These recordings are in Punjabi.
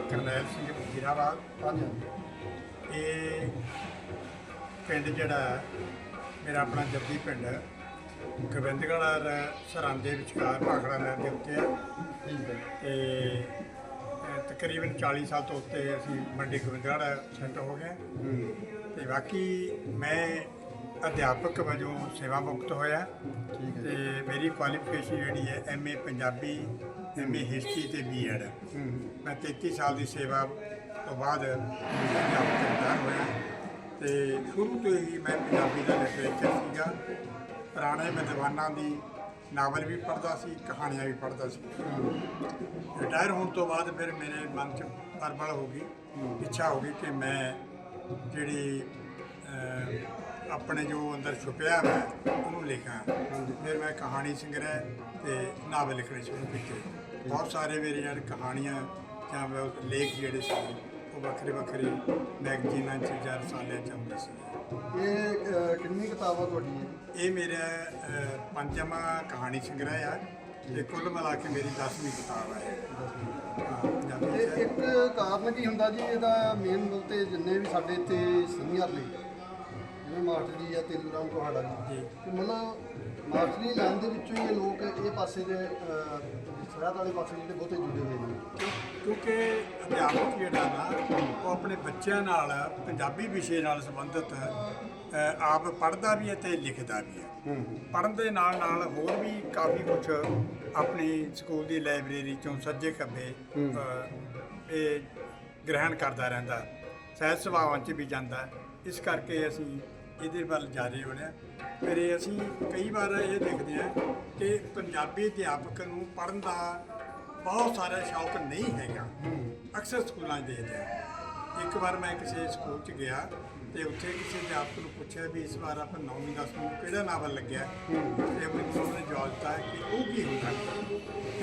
ਕਰਨੈਲ ਸਿੰਘ ਵਜ਼ੀਰਾਬਾਦ ਇਹ ਪਿੰਡ ਜਿਹੜਾ ਹੈ, ਮੇਰਾ ਆਪਣਾ ਜੱਦੀ ਪਿੰਡ ਹੈ। ਗੋਬਿੰਦਗੜ੍ਹ ਔਰ ਸਰਹੰਦ ਦੇ ਵਿਚਕਾਰ ਭਾਖੜਾ ਨਹਿਰ ਦੇ ਉੱਤੇ ਹੈ। ਤੇ ਅਹ, ਤਕਰੀਬਨ 40 ਸਾਲ ਤੋਂ ਉੱਤੇ ਅਸੀਂ ਮੰਡੀ ਗੋਬਿੰਦਗੜ੍ਹ ਸੈਂਟਰ ਹੋ ਗਏ ਤੇ ਬਾਕੀ ਮੈਂ ਅਧਿਆਪਕ ਵਜੋਂ ਸੇਵਾ ਮੁਕਤ ਹੋਇਆ। ਤੇ ਮੇਰੀ ਕੁਆਲੀਫਿਕੇਸ਼ਨ ਜਿਹੜੀ ਹੈ ਐਮਏ ਪੰਜਾਬੀ ਐਮਏ ਹਿਸਟਰੀ ਤੇ ਬੀਐਡ ਹੂੰ। ਮੈਂ 33 ਸਾਲ ਦੀ ਸੇਵਾ ਤੋਂ ਬਾਅਦ ਅਧਿਆਪਕ ਰਿਟਾਇਰ ਹੋਇਆ। ਤੇ ਸ਼ੁਰੂ ਤੋਂ ਹੀ ਮੈਂ ਪੰਜਾਬੀ ਦਾ ਲਿਟਰੇਚਰ ਸੀਗਾ। ਪੁਰਾਣੇ ਵਿਦਵਾਨਾਂ ਦੀ ਨਾਵਲ ਵੀ ਪੜ੍ਹਦਾ ਸੀ ਕਹਾਣੀਆਂ ਵੀ ਪੜ੍ਹਦਾ ਸੀ। ਰਿਟਾਇਰ ਹੋਣ ਤੋਂ ਬਾਅਦ ਫਿਰ ਮੇਰੇ ਮਨ 'ਚ ਪਰਬਲ ਹੋ ਗਈ। ਇੱਛਾ ਹੋ ਗਈ ਕਿ ਮੈਂ ਜਿਹੜੀ ਆਪਣੇ ਜੋ ਅੰਦਰ ਛੁਪਿਆ ਹੈ ਉਹਨੂੰ ਲਿਖਾਂ। ਫਿਰ ਮੈਂ ਕਹਾਣੀ ਸੰਗ੍ਰਹਿ ਤੇ ਨਾਵਲ ਲਿਖਣੇ ਸ਼ੁਰੂ ਕੀਤੇ। ਬਹੁਤ ਸਾਰੇ ਮੇਰੇ ਜਿਹੜੇ ਕਹਾਣੀਆਂ ਜਾਂ ਮੈਂ ਲੇਖ ਜਿਹੜੇ ਸੀ ਉਹ ਵੱਖਰੇ ਵੱਖਰੇ ਮੈਗਜ਼ੀਨਾਂ 'ਚ ਜਾਂ ਰਸਾਲਿਆਂ 'ਚ ਆਉਂਦੇ ਸੀ। ਇਹ ਕਿੰਨੀ ਕਿਤਾਬਾਂ ਤੁਹਾਡੀ ਹੈ ਇਹ ਮੇਰਾ ਪੰਜਵਾਂ ਕਹਾਣੀ ਸੰਗ੍ਰਹਿ ਆ ਤੇ ਕੁੱਲ ਮਿਲਾ ਕੇ ਮੇਰੀ 10ਵੀਂ ਕਿਤਾਬ ਹੈ ਇਹ ਇੱਕ ਕਾਰਨ ਕੀ ਹੁੰਦਾ ਜੀ? ਇਹਦਾ ਮੇਨ ਤੇ ਜਿੰਨੇ ਵੀ ਸਾਡੇ ਇੱਥੇ ਸੀਨੀਅਰ ਨੇ ਜਿਵੇਂ ਮਾਸਟਰ ਜੀ ਆ ਤੇਲੂ ਰਾਮ ਤੁਹਾਡਾ ਜੀ। ਕਿ ਮਤਲਬ ਮਾਸਟਰੀ ਲਾਈਨ ਦੇ ਵਿੱਚੋਂ ਹੀ ਇਹ ਲੋਕ ਇਹ ਪਾਸੇ ਦੇ ਸ਼ਹਿਰ ਵਾਲੇ ਪਾਸੇ ਜਿਹੜੇ ਬਹੁਤੇ ਜੁੜੇ ਹੋਏ ਨੇ। ਕਿਉਂਕਿ ਅਧਿਆਪਕ ਜਿਹੜਾ ਨਾ ਉਹ ਆਪਣੇ ਬੱਚਿਆਂ ਨਾਲ ਪੰਜਾਬੀ ਵਿਸ਼ੇ ਨਾਲ ਸੰਬੰਧਿਤ ਆਪ ਪੜ੍ਹਦਾ ਵੀ ਹੈ ਤੇ ਲਿਖਦਾ ਵੀ ਹੈ। ਪੜ੍ਹਨ ਦੇ ਨਾਲ ਨਾਲ ਹੋਰ ਵੀ ਕਾਫੀ ਕੁਝ ਆਪਣੀ ਸਕੂਲ ਦੀ ਲਾਇਬ੍ਰੇਰੀ ਚੋਂ ਸੱਜੇ ਖੱਬੇ ਇਹ ਗ੍ਰਹਿਣ ਕਰਦਾ ਰਹਿੰਦਾ। ਸਹਿਜ ਸੁਭਾਵਾਂ 'ਚ ਵੀ ਜਾਂਦਾ। ਇਸ ਕਰਕੇ ਅਸੀਂ ਇਹਦੇ ਵੱਲ ਜਾਰੇ ਹੋਣਿਆ ਫਿਰ ਅਸੀਂ ਕਈ ਵਾਰ ਇਹ ਦੇਖਦੇ ਹਾਂ ਕਿ ਪੰਜਾਬੀ ਅਧਿਆਪਕ ਨੂੰ ਪੜ੍ਹਨ ਦਾ ਬਹੁਤ ਸਾਰਾ ਸ਼ੌਕ ਨਹੀਂ ਹੈਗਾ। ਅਕਸਰ ਸਕੂਲਾਂ 'ਚ ਦੇਖਦੇ ਹਾਂ। ਇੱਕ ਵਾਰ ਮੈਂ ਕਿਸੇ ਸਕੂਲ 'ਚ ਗਿਆ ਤੇ ਉੱਥੇ ਕਿਸੇ ਅਧਿਆਪਕ ਨੂੰ ਪੁੱਛਿਆ ਵੀ ਇਸ ਵਾਰ ਆਪਾਂ 9ਵੀਂ 10ਵੀਂ ਨੂੰ ਕਿਹੜਾ ਨਾਵਲ ਲੱਗਿਆ? ਤੇ ਮੈਨੂੰ ਉਹਨੇ ਜਵਾਬ ਦਿੱਤਾ ਕਿ ਉਹ ਕੀ ਹੁੰਦਾ?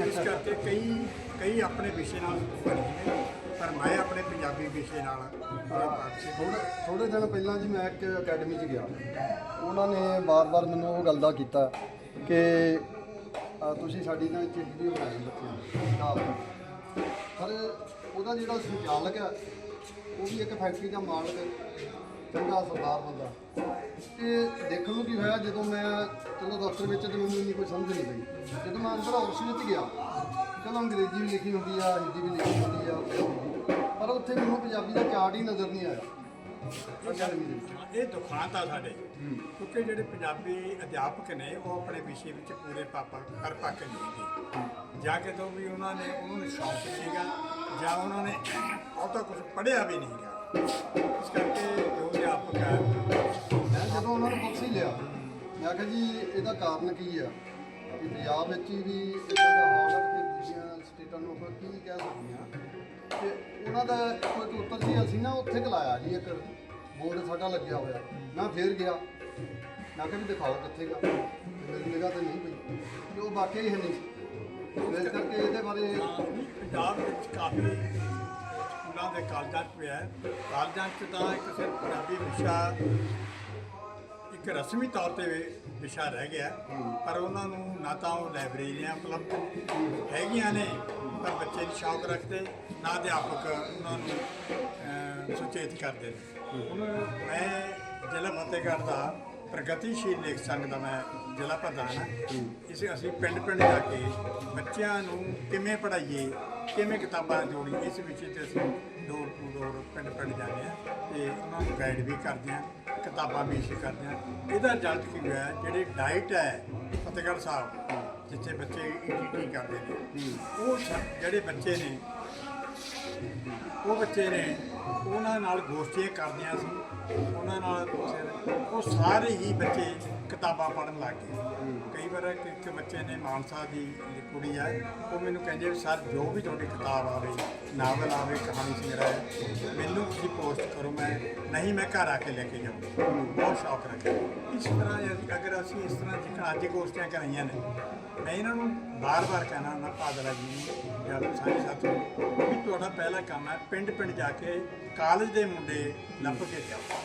ਇਸ ਕਰਕੇ ਕਈ ਕਈ ਆਪਣੇ ਵਿਸ਼ੇ ਨਾਲ ਬਣੀ ਨੇ। ਪਰ ਮੈਂ ਆਪਣੇ ਪੰਜਾਬੀ ਵਿਸ਼ੇ ਨਾਲ ਬੜਾ ਪਾਰਟਿਸਿਪੇਟ ਥੋੜੇ ਥੋੜੇ ਦਿਨ ਪਹਿਲਾਂ ਜੀ ਮੈਂ ਇੱਕ ਅਕੈਡਮੀ 'ਚ ਗਿਆ। ਉਹਨਾਂ ਨੇ ਬਾਰ-ਬਾਰ ਮੈਨੂੰ ਉਹ ਗੱਲ ਦਾ ਕੀਤਾ ਕਿ ਅਹ, ਤੁਸੀਂ ਸਾਡੀ ਨਾਲ ਚਿੱਠੀ ਬਣਾਈ ਬੱਚਿਆਂ ਦੀ ਨਾਲ ਪਰ ਉਹਦਾ ਜਿਹੜਾ ਸੰਚਾਲਕ ਹੈ ਉਹ ਵੀ ਇੱਕ ਫੈਕਟਰੀ ਦਾ ਮਾਲਕ ਚੰਗਾ ਸਰਦਾਰ ਬੰਦਾ। ਤੇ ਦੇਖਣ ਨੂੰ ਕੀ ਹੋਇਆ ਜਦੋਂ ਮੈਂ ਚਲੋ ਦਫ਼ਤਰ ਵਿੱਚ ਤੇ ਮੈਨੂੰ ਇੰਨੀ ਕੋਈ ਸਮਝ ਨਹੀਂ ਪਈ। ਜਦੋਂ ਮੈਂ ਅੰਦਰ ਆਫਿਸ ਵਿੱਚ ਗਿਆ ਚਲੋ ਅੰਗਰੇਜ਼ੀ ਵੀ ਲਿਖੀ ਹੁੰਦੀ ਆ ਹਿੰਦੀ ਵੀ ਲਿਖੀ ਹੁੰਦੀ ਆ ਪਰ ਉੱਥੇ ਮੈਨੂੰ ਪੰਜਾਬੀ ਦਾ ਚਾਰਟ ਹੀ ਨਜ਼ਰ ਨਹੀਂ ਆਇਆ। ਅਕੈਡਮੀ ਦੇ ਵਿੱਚ ਇਹ ਦੁਖਾਂਤ ਆ ਸਾਡੇ। ਕਿਉਂਕਿ ਜਿਹੜੇ ਪੰਜਾਬੀ ਅਧਿਆਪਕ ਨੇ ਉਹ ਆਪਣੇ ਵਿਸ਼ੇ ਵਿੱਚ ਪੂਰੇ ਪਾਪਾ ਕਰ ਪੱਕ ਨਹੀਂ ਹੈਗੇ। ਜਾਂ ਕਿ ਤੋਂ ਵੀ ਉਹਨਾਂ ਨੇ ਉਹਨਾਂ ਨੂੰ ਸ਼ੌਕ ਸੀਗਾ ਜਾਂ ਉਹਨਾਂ ਨੇ ਬਹੁਤਾ ਕੁਝ ਪੜ੍ਹਿਆ ਵੀ ਨਹੀਂ ਗਾ ਇਸ ਕਰਕੇ ਜੋ ਅਧਿਆਪਕ ਹੈ ਮੈਂ ਜਦੋਂ ਉਹਨਾਂ ਨੂੰ ਪੁੱਛ ਹੀ ਲਿਆ ਮੈਂ ਕਿਹਾ ਜੀ ਇਹਦਾ ਕਾਰਨ ਕੀ ਆ? ਕਿ ਪੰਜਾਬ ਵਿੱਚ ਹੀ ਵੀ ਇਦਾਂ ਦਾ ਹਾਲ ਉਹਨਾਂ ਦਾ ਕੋਈ ਉੱਤਰ ਸੀ ਅਸੀਂ ਨਾ ਉੱਥੇ ਕਲਾਇਆ ਜੀ ਇੱਕ ਬੋਰਡ ਸਾਡਾ ਲੱਗਿਆ ਹੋਇਆ। ਮੈਂ ਫੇਰ ਗਿਆ। ਮੈਂ ਕਿਹਾ ਵੀ ਦਿਖਾਓ ਕਿੱਥੇ ਗਾ। ਮੇਰੀ ਨਿਗਾਹ ਤੇ ਨਹੀਂ ਪਈ। ਤੇ ਉਹ ਵਾਕਿਆ ਹੀ ਹੈ ਨਹੀਂ। ਇਸ ਕਰਕੇ ਇਹਦੇ ਬਾਰੇ ਪੰਜਾਬ ਵਿੱਚ ਕਾਫੀ ਸਕੂਲਾਂ ਦੇ ਕਾਲਜਾਂ 'ਚ ਪਿਆ ਹੈ। ਕਾਲਜਾਂ 'ਚ ਤਾਂ ਇੱਕ ਸਿਰਫ ਪੰਜਾਬੀ ਵਿਸ਼ਾ ਇੱਕ ਰਸਮੀ ਤੌਰ ਤੇ ਵਿਸ਼ਾ ਰਹਿ ਗਿਆ ਪਰ ਉਹਨਾਂ ਨੂੰ ਨਾ ਤਾਂ ਉਹ ਲਾਇਬ੍ਰੇਰੀਆਂ ਉਪਲਬਧ ਹੈਗੀਆਂ ਨੇ ਪਰ ਬੱਚੇ ਨਹੀਂ ਸ਼ੌਕ ਰੱਖਦੇ ਨਾ ਅਧਿਆਪਕ ਉਹਨਾਂ ਨੂੰ ਸੁਚੇਤ ਕਰਦੇ ਨੇ। ਮੈਂ ਜ਼ਿਲ੍ਹਾ ਫਤਿਹਗੜ੍ਹ ਦਾ ਪ੍ਰਗਤੀਸ਼ੀਲ ਲੇਖ ਸੰਘ ਦਾ ਮੈਂ ਜ਼ਿਲ੍ਹਾ ਪ੍ਰਧਾਨ ਹਾਂ। ਇਸ ਅਸੀਂ ਪਿੰਡ ਪਿੰਡ ਜਾ ਕੇ ਬੱਚਿਆਂ ਨੂੰ ਕਿਵੇਂ ਪੜ੍ਹਾਈਏ, ਕਿਵੇਂ ਕਿਤਾਬਾਂ ਜੋੜੀਏ, ਇਸ ਵਿਸ਼ੇ ਤੇ ਅਸੀਂ ਡੋਰ ਟੂ ਡੋਰ ਪਿੰਡ ਪਿੰਡ ਜਾਂਦੇ ਹਾਂ ਤੇ ਉਹਨਾਂ ਨੂੰ ਗਾਈਡ ਵੀ ਕਰਦੇ ਹਾਂ, ਕਿਤਾਬਾਂ ਵੀ ਇਸ਼ੂ ਕਰਦੇ ਹਾਂ। ਇਹਦਾ ਰਿਜ਼ਲਟ ਕੀ ਹੋਇਆ, ਜਿਹੜੀ ਡਾਈਟ ਹੈ ਫਤਿਹਗੜ੍ਹ ਸਾਹਿਬ ਜਿੱਥੇ ਬੱਚੇ ਈਟੀਟੀ ਕਰਦੇ ਨੇ ਉਹ ਸ- ਜਿਹੜੇ ਬੱਚੇ ਨੇ ਉਹ ਬੱਚੇ ਨੇ ਉਹਨਾਂ ਨਾਲ ਗੋਸ਼ਟੀਆਂ ਕਰਦੀਆਂ ਸੀ ਉਹਨਾਂ ਨਾਲ ਉਹ ਸਾਰੇ ਹੀ ਬੱਚੇ ਕਿਤਾਬਾਂ ਪੜ੍ਹਨ ਲੱਗ ਗਏ। ਕਈ ਵਾਰ ਇੱਕ ਇੱਕ ਬੱਚੇ ਨੇ ਮਾਨਸਾ ਦੀ ਕੁੜੀ ਆ ਉਹ ਮੈਨੂੰ ਕਹਿੰਦੇ ਵੀ ਸਰ ਜੋ ਵੀ ਤੁਹਾਡੀ ਕਿਤਾਬ ਆਵੇ ਨਾਵਲ ਆਵੇ ਕਹਾਣੀ ਸੰਗ੍ਰਹਿ ਮੈਨੂੰ ਤੁਸੀਂ ਪੋਸਟ ਕਰੋ ਮੈਂ ਨਹੀਂ ਮੈਂ ਘਰ ਆ ਕੇ ਲੈ ਕੇ ਜਾਊਂ ਬਹੁਤ ਸ਼ੌਕ ਰੱਖਿਆ। ਇਸ ਤਰ੍ਹਾਂ ਅਸੀਂ- ਅਗਰ ਅਸੀਂ ਇਸ ਤਰ੍ਹਾਂ ਜਿੱਕਣ ਅੱਜ ਗੋਸ਼ਟੀਆਂ ਕਰਾਈਆਂ ਨੇ ਮੈਂ ਇਹਨਾਂ ਨੂੰ ਬਾਰ-ਬਾਰ ਕਹਿਣਾ ਨਾ ਪਾਦਲਾ ਜੀ ਨੂੰ ਜਾਂ ਸਾਰੇ ਸਾਥੀ ਨੂੰ ਵੀ ਤੁਹਾਡਾ ਪਹਿਲਾ ਕੰਮ ਹੈ ਪਿੰਡ ਪਿੰਡ ਜਾ ਕੇ ਕਾਲਜ ਦੇ ਮੁੰਡੇ ਲੱਭ ਕੇ ਲਿਆਓ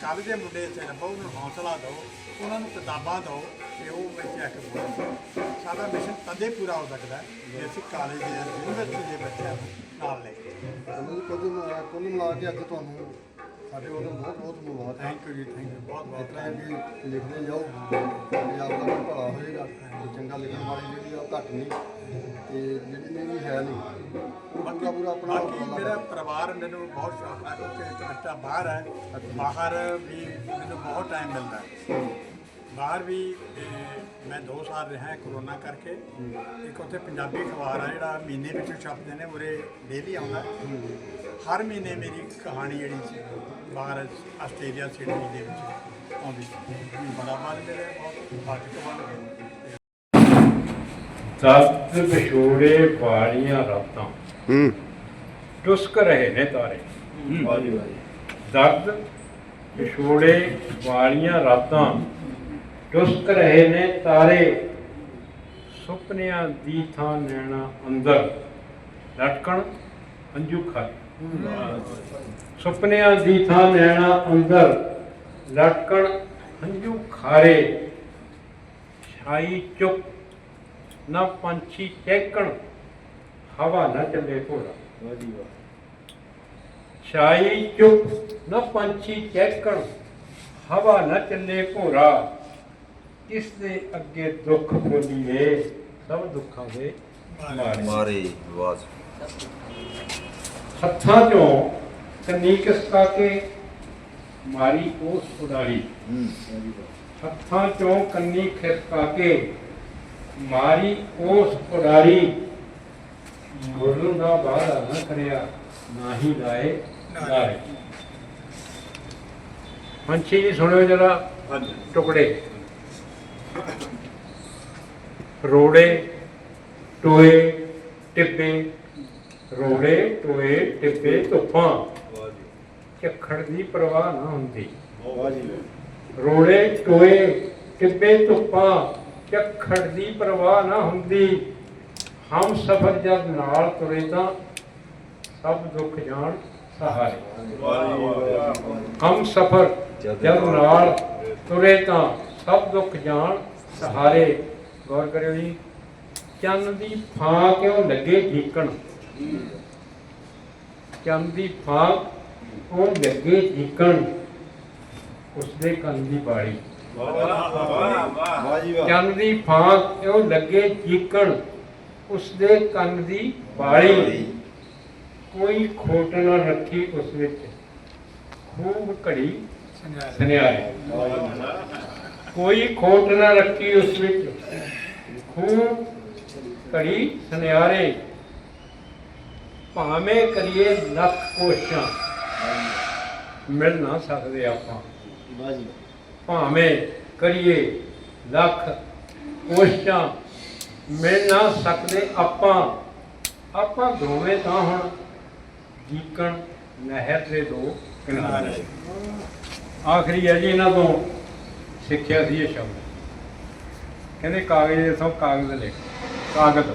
ਕਾਲਜ ਦੇ ਮੁੰਡੇ ਇੱਥੇ ਲੱਭੋ ਉਹਨਾਂ ਨੂੰ ਹੌਸਲਾ ਦਿਓ ਉਹਨਾਂ ਨੂੰ ਕਿਤਾਬਾਂ ਦਿਓ ਤੇ ਉਹ ਵਿੱਚ ਆ ਕੇ ਬੋਲਣ ਸਾਡਾ ਮਿਸ਼ਨ ਤਦੇ ਪੂਰਾ ਹੋ ਸਕਦਾ ਹੈ ਜੇ ਅਸੀਂ ਕਾਲਜ ਦੇ ਯੂਨੀਵਰਸਿਟੀ ਦੇ ਬੱਚਿਆਂ ਨੂੰ ਨਾਲ ਲੈ ਕੇ ਮਿਲਾ ਕੁੱਲ ਮਿਲਾ ਕੇ ਅੱਜ ਤੁਹਾਨੂੰ ਸਾਡੇ ਵੱਲੋਂ ਬਹੁਤ ਬਹੁਤ ਮੁਬਾਰਕ ਥੈਂਕ ਯੂ ਜੀ ਥੈਂਕ ਯੂ ਬਹੁਤ ਬਹੁਤ ਵੀ ਲਿਖਦੇ ਜਾਓ। ਪੰਜਾਬ ਦਾ ਵੀ ਭਲਾ ਹੋਏਗਾ ਤੇ ਚੰਗਾ ਲਿਖਣ ਵਾਲੀ ਜਿਹੜੀ ਆ ਉਹ ਘੱਟ ਨਹੀਂ। ਤੇ ਜਿਹੜੀ ਨਹੀਂ ਵੀ ਹੈ ਨਹੀਂ ਉਹ ਪੂਰਾ ਪੂਰਾ ਆਪਣਾ ਬਾਕੀ ਉਪਰਾਲਾ ਮੇਰਾ ਪਰਿਵਾਰ ਮੈਨੂੰ ਬਹੁਤ ਸ਼ੌਕ ਹੈ ਬੱਚਾ ਬਾਹਰ ਹੈ। ਬਾਹਰ ਵੀ ਮੈਨੂੰ ਬਹੁਤ ਟਾਈਮ ਮਿਲਦਾ ਹੈ। ਬਾਹਰ ਵੀ ਮੈਂ 2 ਸਾਲ ਰਿਹਾ ਕਰੋਨਾ ਕਰਕੇ। ਇੱਕ ਉੱਥੇ ਪੰਜਾਬੀ ਅਖਬਾਰ ਆ ਜਿਹੜਾ ਮਹੀਨੇ ਵਿੱਚ ਛਪਦੇ ਨੇ ਉਰੇ ਡੇਲੀ ਆਉਂਦਾ ਹਰ ਮਹੀਨੇ ਮੇਰੀ ਕਹਾਣੀ ਜਿਹੜੀ ਸੀ ਬਾਹਰ ਆਸਟ੍ਰੇਲੀਆ ਸਿਡਨੀ ਦੇ ਵਿੱਚ ਆਉਂਦੀ ਸੀ। ਬੜਾ ਮਨ ਮੇਰੇ ਬਹੁਤ ਗਏ ਦਰਦ ਵਿਛੋੜੇ ਵਾਲੀਆਂ ਰਾਤਾਂ। ਹੂੰ। ਟੁਸਕ ਰਹੇ ਨੇ ਤਾਰੇ। ਦਰਦ ਵਿਛੋੜੇ ਵਾਲੀਆਂ ਰਾਤਾਂ। ਟੁਸਕ ਰਹੇ ਨੇ ਤਾਰੇ। ਸੁਪਨਿਆਂ ਦੀ ਥਾਂ ਨੈਣਾ ਅੰਦਰ। ਲਟਕਣ ਅੰਜੂ ਖਾਰੇ ਸੁਪਨਿਆਂ ਦੀ ਥਾਂ ਨੈਣਾ ਅੰਦਰ, ਲਟਕਣ ਹੰਝੂ ਖਾਰੇ। ਛਾਈ ਚੁੱਪ ਨਾ ਪੰਛੀ ਚਹਿਕਣ, ਹਵਾ ਨਾ ਚੱਲੇ ਘੋੜਾ। ਛਾਈ ਚੁੱਪ ਨਾ ਪੰਛੀ ਚਹਿਕਣ, ਹਵਾ ਨਾ ਚੱਲੇ ਘੋੜਾ। ਕਿਸ ਦੇ ਅੱਗੇ ਦੁੱਖ ਬੋਲੀਏ? ਸਭ ਦੁੱਖਾਂ ਦੇ ਮਾਰੇ। ਮਾਰੇ ਹੱਥਾਂ ਚੋਂ ਕੰਨੀ ਕਿਸਕਾ ਕੇ ਮਾਰੀ ਉਸ ਉਡਾਰੀ। ਹੱਥਾਂ ਚੋਂ ਕੰਨੀ ਖਿਸਕਾ ਕੇ ਮਾਰੀ ਉਸ ਉਡਾਰੀ। ਬੋਲੂ ਦਾ ਬਾਹਰ ਨਾ ਕਰਿਆ ਨਾ ਹੀ ਲਾਏ ਲਾਏ ਪੰਛੀ ਜੀ ਸੁਣਿਓ ਜਰਾ ਟੁਕੜੇ। ਰੋੜੇ ਟੋਏ ਟਿੱਬੇ ਰੋੜੇ ਟੋਏ ਟਿੱਬੇ ਧੁੱਪਾਂ। ਝੱਖੜ ਦੀ ਪਰਵਾਹ ਨਾ ਹੁੰਦੀ। ਰੋੜੇ ਟੋਏ ਟਿੱਬੇ ਧੁੱਪਾਂ ਝੱਖੜ ਦੀ ਪਰਵਾਹ ਨਾ ਹੁੰਦੀ। ਹਮ ਸਫਰ ਜਦ ਨਾਲ ਤੁਰੇ ਤਾਂ ਸਭ ਦੁੱਖ ਜਾਣ ਸਹਾਰੇ। ਹਮ ਸਫਰ ਜਦ ਨਾਲ ਤੁਰੇ ਤਾਂ ਸਭ ਦੁੱਖ ਜਾਣ ਸਹਾਰੇ। ਗੌਰ ਕਰਿਓ ਜੀ ਚੰਨ ਦੀ ਫਾਂ ਕਿਉਂ ਲੱਗੇ ਢੀਕਣ? ਚੰਨ ਦੀ ਉਹ ਲੱਗੇ ਢੀਕਣ ਉਸਦੇ ਕੰਨ ਦੀ ਬਾੜੀ ਚੰਨ ਦੀ ਫਾਂ ਕਿਉਂ ਲੱਗੇ ਚੀਕਣ ਉਸਦੇ ਕੰਨ ਦੀ ਬਾੜੀ ਕੋਈ ਖੋਟ ਨਾ ਰੱਖੀ ਉਸ ਵਿੱਚ। ਖੂਬ ਘੜੀ ਸੁਨਿਆਰੇ। ਕੋਈ ਖੋਟ ਨਾ ਰੱਖੀ ਉਸ ਵਿੱਚ। ਖੂਬ ਘੜੀ ਸੁਨਿਆਰੇ। ਭਾਵੇਂ ਕਰੀਏ ਲੱਖ ਕੋਸ਼ਿਸ਼ਾਂ ਮਿਲ ਨਾ ਸਕਦੇ ਆਪਾਂ। ਭਾਵੇਂ ਕਰੀਏ ਲੱਖ ਕੋਸ਼ਿਸ਼ਾਂ ਮਿਲ ਨਾ ਸਕਦੇ ਆਪਾਂ। ਆਪਾਂ ਦੋਵੇਂ ਤਾਂ ਹੁਣ ਜੀਕਣ ਨਹਿਰ ਦੇ ਦੋ ਕਿਨਾਰੇ। ਆਖਰੀ ਹੈ ਜੀ ਇਹਨਾਂ ਤੋਂ ਸਿੱਖਿਆ ਸੀ ਇਹ ਸ਼ਬਦ। ਕਹਿੰਦੇ ਕਾਗਜ਼ ਦੇ ਸਭ ਕਾਗਜ਼ ਲਿਖ। ਕਾਗਜ਼।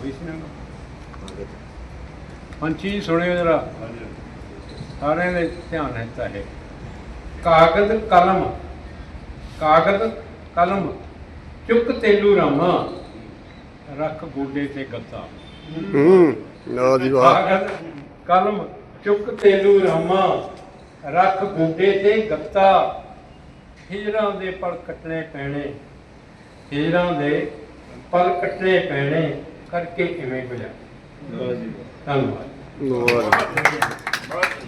ਹੋਈ ਸੀ ਨਾ ਪੰਛੀ ਸੁਣਿਓ ਜਰਾ। ਸਾਰਿਆਂ ਦੇ ਧਿਆਨ ਹੈ ਕਾਗਜ਼ ਕਲਮ। ਕਾਗਜ਼ ਕਲਮ। ਚੁੱਕ ਤੇਲੂ ਰਾਮਾ ਰੱਖ ਗੋਡੇ ਤੇ ਗੱਤਾ ਹੂੰ ਨਾ ਜੀ ਵਾਹ। ਕਾਗਜ਼ ਕਲਮ। ਚੁੱਕ ਤੇਲੂ ਰਾਮਾ ਰੱਖ ਗੋਡੇ ਤੇ ਗੱਤਾ ਹੀਰਾਂ ਦੇ ਪਲ ਕੱਟਣੇ ਪੈਣੇ। ਹੀਰਾਂ ਦੇ ਪਲ ਕੱਟਣੇ ਪੈਣੇ। ਕਰਕੇ ਕਿਵੇਂ ਗੁਜ਼ਰ ਧੰਨਵਾਦ। ਵਾਹ